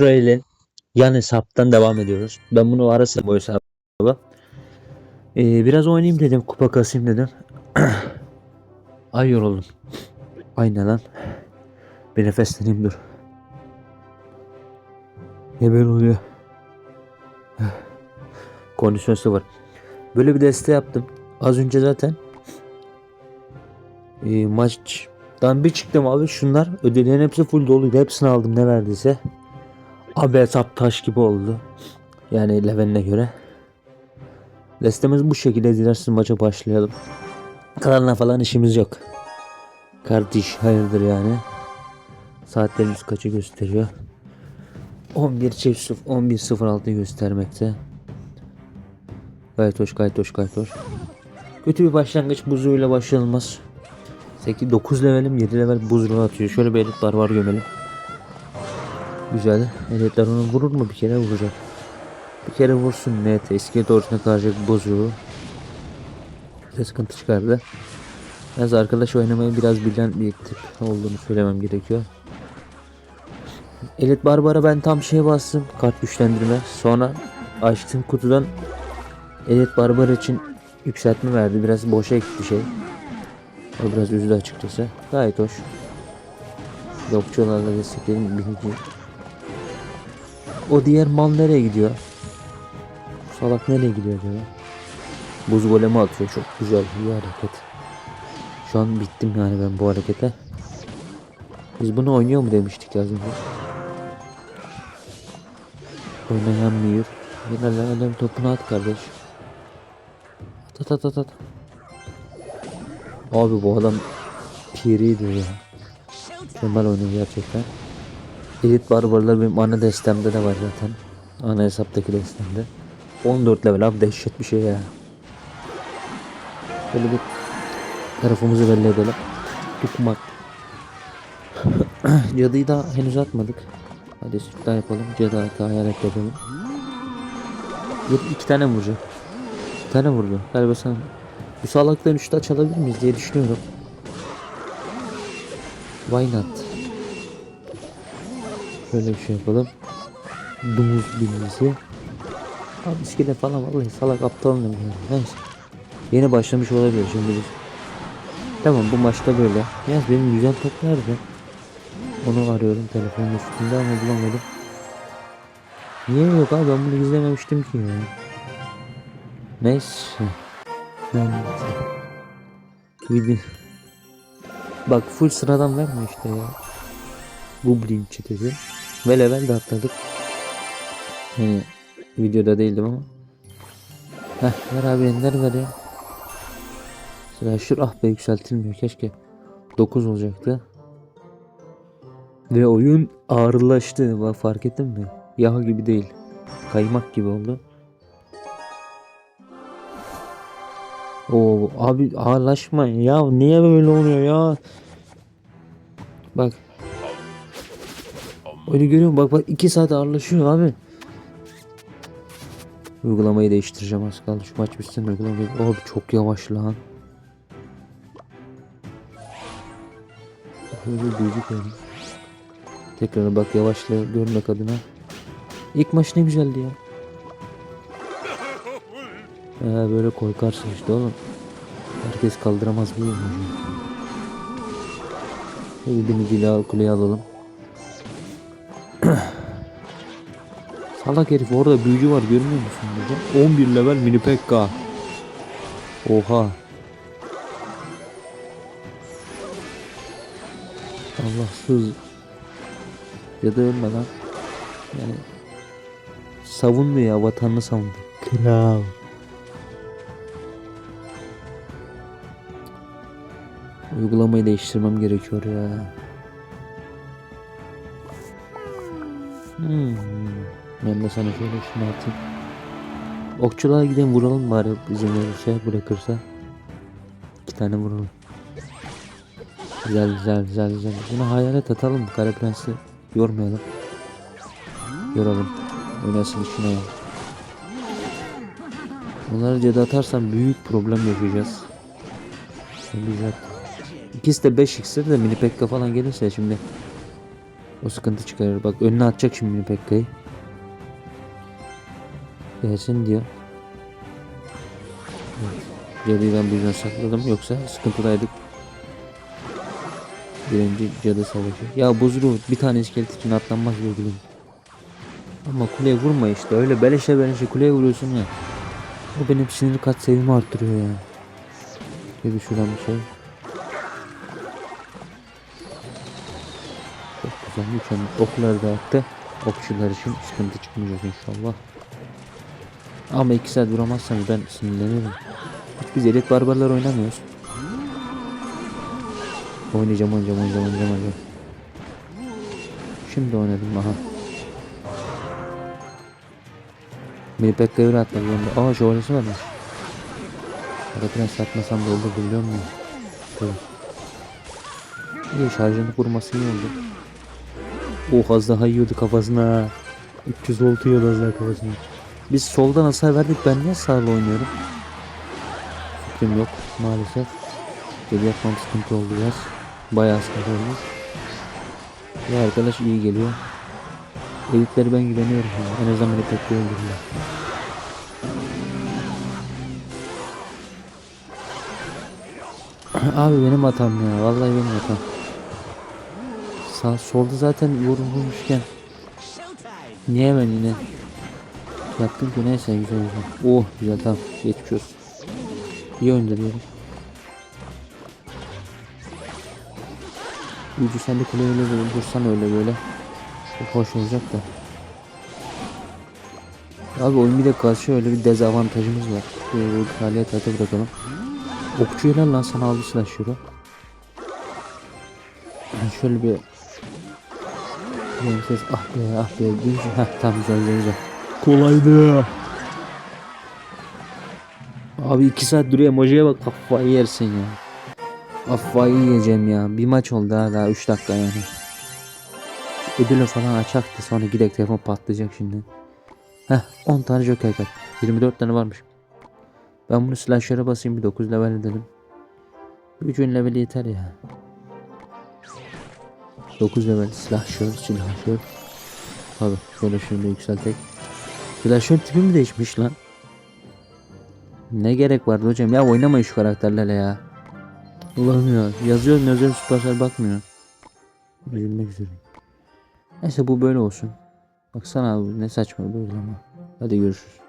Trail'in yan hesaptan devam ediyoruz. Ben bunu ara sıra bu hesabı. Ee, biraz oynayayım dedim. Kupa kasayım dedim. Ay yoruldum. Ay ne lan. Bir nefesleneyim dur. Ne böyle oluyor? Kondisyon sıfır. Böyle bir deste yaptım. Az önce zaten e, maçtan bir çıktım abi şunlar ödüllerin hepsi full doluydu. Hepsini aldım ne verdiyse. Abi hesap taş gibi oldu. Yani leveline göre. Destemiz bu şekilde dilerseniz maça başlayalım. Kalanla falan işimiz yok. Kardeş hayırdır yani. Saatlerimiz kaçı gösteriyor? 11 çift 0 11.06 göstermekte. Gayet hoş gayet hoş gayet hoş. Kötü bir başlangıç buzuyla başlanılmaz. 8 9 levelim 7 level buzluğu atıyor. Şöyle bir elit barbar gömelim. Güzel. Elitler onu vurur mu? Bir kere vuracak. Bir kere vursun net. Eskiye doğrusuna karacak buzluğu. Bize sıkıntı çıkardı. Yalnız arkadaş oynamayı biraz bilen bir tip olduğunu söylemem gerekiyor. Elit Barbara ben tam şeye bastım. Kart güçlendirme. Sonra açtığım kutudan Elit Barbara için yükseltme verdi. Biraz boşa gitti şey. O biraz üzdü açıkçası. Gayet hoş. Yokçularla destekledim birinci. O diğer mal nereye gidiyor? Bu salak nereye gidiyor acaba? Buz golemi atıyor. Çok güzel bir hareket. Şu an bittim yani ben bu harekete. Biz bunu oynuyor mu demiştik az önce. Oynayan mıyır? Yine alem topunu at kardeş. At at at at. Abi bu adam piriydi ya. Mükemmel oynuyor gerçekten. Elit barbarlar benim ana destemde de var zaten. Ana hesaptaki destemde. 14 level abi dehşet bir şey ya. Böyle bir tarafımızı belli edelim. Tukmak. Cadıyı da henüz atmadık. Hadi süt daha yapalım. Cadı hayalet yapalım. Bir, iki tane vuracak. Bir tane vurdu. Galiba sen bu salaktan üçte açabilir miyiz diye düşünüyorum. Why not? Şöyle bir şey yapalım. Domuz bilgisi. Abi iskele falan vallahi salak aptal ya. Neyse. Yeni başlamış olabilir şimdi. Tamam bu maçta böyle. Yalnız benim yüzen top nerede? Onu arıyorum telefonun üstünde ama bulamadım. Niye yok abi ben bunu izlememiştim ki ya. Neyse. Ben Video. Bak full sıradan verme işte ya. Goblin çetesi. Ve level de atladık. Yani videoda değildim ama. Heh ver abi ender ver ya. Sıra şur ah be yükseltilmiyor keşke. 9 olacaktı. Ve oyun ağırlaştı. Bak fark ettin mi? Yağ gibi değil. Kaymak gibi oldu. Oo abi ağırlaşma ya niye böyle oluyor ya? Bak. Öyle görüyorum bak bak 2 saat ağırlaşıyor abi. Uygulamayı değiştireceğim az kaldı şu maç bitsin uygulamayı. Abi çok yavaş lan. Böyle yani. Tekrar bak yavaşla görmek adına. İlk maç ne güzeldi ya. Ee, böyle korkarsın işte oğlum. Herkes kaldıramaz bu biniciyle al kuleye alalım. Salak herif orada büyücü var görmüyor musun burada? 11 level mini pekka. Oha. Allahsız. Ya da ölme lan. Yani savundu ya vatanını savundu. Kral. Uygulamayı değiştirmem gerekiyor ya. Hmm. Ben de sana şöyle şunu atayım. Okçuluğa gidelim vuralım bari izin verirse bırakırsa. İki tane vuralım. Güzel güzel güzel güzel. Buna hayalet atalım. Kara prensi yormayalım. Yoralım. Oynasın işine ya. Bunları cadı atarsam büyük problem yaşayacağız. Bizzat. İkisi de 5 iksir de mini pekka falan gelirse şimdi O sıkıntı çıkarır. Bak önüne atacak şimdi Pekka'yı. Gelsin diyor. Evet. Cadıyı ben bu yüzden sakladım. Yoksa sıkıntıdaydık. Birinci cadı savaşı. Ya bozuru bir tane iskelet için atlanmaz gülüm. Ama kuleye vurma işte. Öyle beleşe beleşe kuleye vuruyorsun ya. O benim sinir kat sevimi arttırıyor ya. Bir şuradan bir şey. Çok güzel. Mükemmel. Oklar da attı. Okçular için sıkıntı çıkmayacak inşallah. Ama iki saat vuramazsanız ben sinirlenirim. Hiç biz elit barbarlar oynamıyoruz. Oynayacağım oynayacağım oynayacağım oynayacağım oynayacağım. Şimdi oynadım aha. Beni pek gayır atladı yanında. Aa şövalyesi varmış. Arada satmasam da olur biliyor musun? Tabii. İyi şarjını kurması iyi oldu. Oh az daha yiyordu kafasına. 300 volt yiyordu az daha kafasına. Biz soldan hasar verdik ben niye sağla oynuyorum? Fikrim yok maalesef. Geri yapmam sıkıntı oldu biraz. Bayağı sıkıntı oldu. Ya arkadaş iyi geliyor. Elitleri ben güveniyorum. Yani. En azından beni pek öldürürler. Abi benim hatam ya. Vallahi benim hatam. Sağ solda zaten vurulmuşken. Niye ben yine yaptım ki neyse güzel güzel. Oh güzel tamam geçmiş olsun. İyi diyelim. Yücü sen de kule öyle böyle vursan öyle böyle. Çok hoş olacak da. Abi oyun bir de karşı öyle bir dezavantajımız var. Ee, bu faaliyet hayata bırakalım. Okçu helal lan sana aldı slasher'ı. Şöyle bir ah be ah be bir Heh tamam güzel güzel güzel Kolaydı. Abi iki saat duruyor emojiye bak kafayı yersin ya. Kafayı yiyeceğim ya. Bir maç oldu ha daha 3 dakika yani. Ödülü falan açaktı sonra gidek telefon patlayacak şimdi. Heh 10 tane joker kart 24 tane varmış. Ben bunu slasher'a basayım bir 9 level edelim. 3'ün leveli yeter ya. 9 level silahşör silahşör. Abi şöyle da yükseltek Silahşör tipi mi değişmiş lan? Ne gerek vardı hocam? Ya oynamayın şu karakterlerle ya. Ulan ya. Yazıyorum yazıyorum Supercell bakmıyor. Üzülmek üzere. Neyse bu böyle olsun. Baksana abi ne saçma böyle ama. Hadi görüşürüz